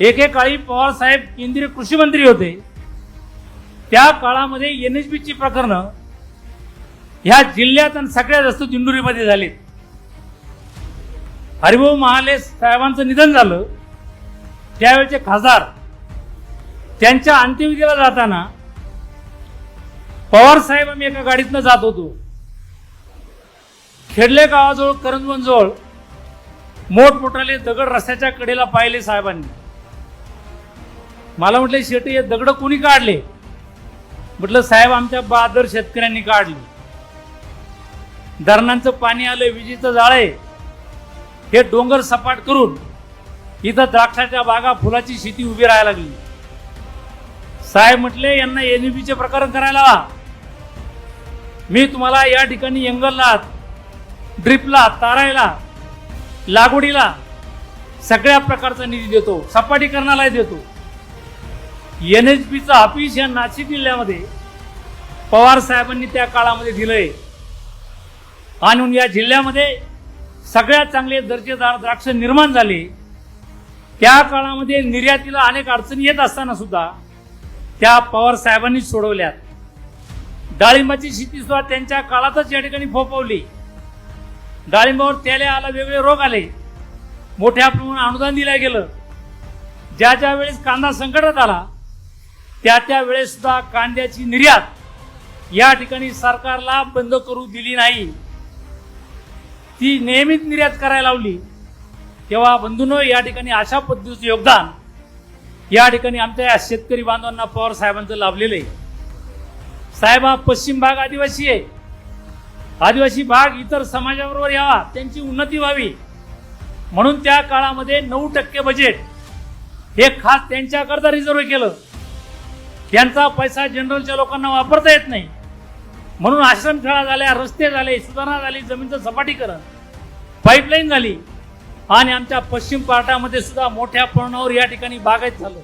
एकेकाळी पवार साहेब केंद्रीय कृषी मंत्री होते. त्या काळामध्ये एन एच ची प्रकरणं ह्या जिल्ह्यात आणि सगळ्यात जास्त दिंडोरीमध्ये झालीत. हरिभाऊ महाले साहेबांचं निधन झालं. त्यावेळेचे खासदार त्यांच्या अंत्यविधीला जाताना पवार साहेब आम्ही एका गाडीतनं जात होतो. खेडले गावाजवळ करंजवनजवळ मोठमोठाले दगड रस्त्याच्या कडेला पाहिले साहेबांनी. मला म्हटले शेटे हे दगड कोणी काढले? म्हटलं साहेब आमच्या बहादर शेतकऱ्यांनी काढले. धरणांचं पाणी आलं विजेचं जाळे हे डोंगर सपाट करून इथं द्राक्षाच्या बागा फुलाची शेती उभी राहायला लागली. साहेब म्हटले यांना एनईबीचे प्रकरण करायला मी तुम्हाला या ठिकाणी एंगलला ड्रिपला तारायला लागवडीला सगळ्या प्रकारचा निधी देतो. सपाटीकरणालाही देतो. एन एच पीचं ऑफिस या नाशिक जिल्ह्यामध्ये पवार साहेबांनी त्या काळामध्ये दिलंय. आणि या जिल्ह्यामध्ये सगळ्यात चांगले दर्जेदार द्राक्ष निर्माण झाले. त्या काळामध्ये निर्यातीला अनेक अडचणी येत असताना सुद्धा त्या पवार साहेबांनी सोडवल्यात. डाळिंबाची शेती सुद्धा त्यांच्या काळातच या ठिकाणी फोपवली डाळिंबावर त्याले आला वेगळे रोग आले. मोठ्या प्रमाणात अनुदान दिलं गेलं. ज्या ज्या वेळेस कांदा संकटात आला त्या त्या वेळेसुद्धा कांद्याची निर्यात या ठिकाणी सरकारला बंद करू दिली नाही. ती नियमित निर्यात करायला लावली. तेव्हा बंधूंनो या ठिकाणी अशा पद्धतीचं योगदान या ठिकाणी आमच्या या शेतकरी बांधवांना पवार साहेबांचं लाभलेलं आहे. साहेब हा पश्चिम भाग आदिवासी आहे. आदिवासी भाग इतर समाजाबरोबर यावा त्यांची उन्नती व्हावी. म्हणून त्या काळामध्ये नऊ टक्के बजेट हे खास त्यांच्याकरता रिझर्व केलं. त्यांचा पैसा जनरलच्या लोकांना वापरता येत नाही. म्हणून आश्रमशाळा झाल्या रस्ते झाले सुधारणा झाली जमीनचं सपाटीकरण पाईपलाईन झाली आणि आमच्या पश्चिम पार्टामध्ये सुद्धा मोठ्या प्रमाणावर या ठिकाणी बागायत झालं.